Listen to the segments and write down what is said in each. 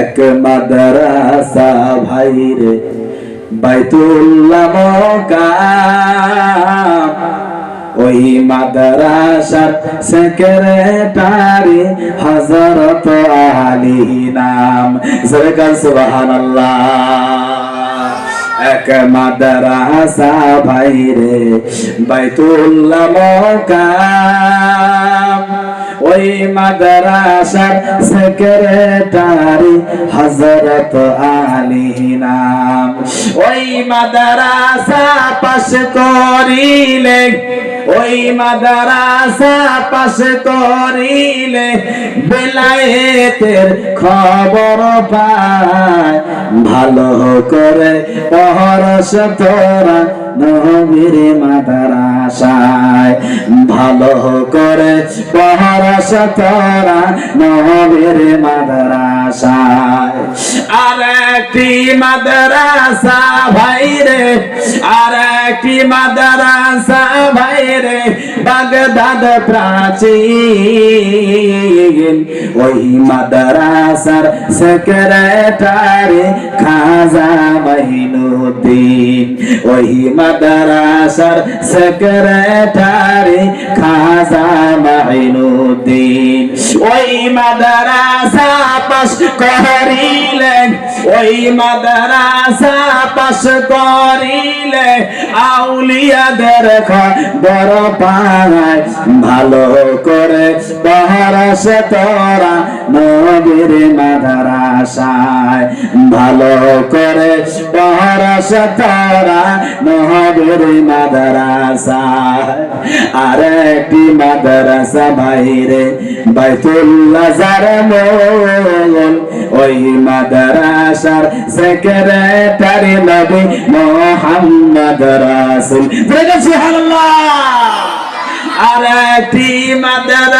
এক মাদ্রাসা ভাই রে, বাইতুল্লাহ মকাম ওই মাদ্রাসার সেক্রেটারি হযরত আলী নাম। জরকান সুবহানাল্লাহ। এক মাদ্রাসা ভাই রে, বাইতুল্লাহ মকাম ওই মাদ্রাসার সেক্রেটারি হযরত আলী নাম। ওই মাদ্রাসা পাশ করিলে, ওই মাদ্রাসা পাশ করিলে বেলায়েতের খবর পায়। ভালো করে পহরস তোরা নবীর মাদ্রাসায় ভালো করে পাহারা তারা নবীর মাদ্রাসায়। আর একটি মাদ্রাসা ভাই রে? আর একটি মাদ্রাসা ভাই রে বাগদাদ প্রাচীন। ওই মাদ্রাসার সেক্রেটারি খাজা মাইনুদ্দিন। ওই মাদ্রাসার সেক্রেটারি খাজা মাইনুদ্দিন। ওই মাদ্রাসা পাশ করিলেন ওই মাদ্রাসা পাশ করিলে আউলিয়াদের খবর পায়। ভালো করে পহরস তোরা নবীর মাদ্রাসায়। ভালো করে পহরস তোরা নবীর মাদ্রাসায়। আর একটি মাদ্রাসা বাইরে বাইতুল্লাহ মোল ওই মাদ্রাসার সেক্রেটারি নবী মোহাম্মদ রাসুল। সুবহানাল্লাহ। আর একটি ভাইরে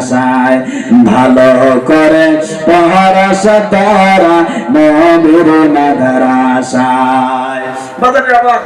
মাদ্রাসায় ভালো করে পহরস সতারা নবীর মাদ্রাসায় বাজারে আবার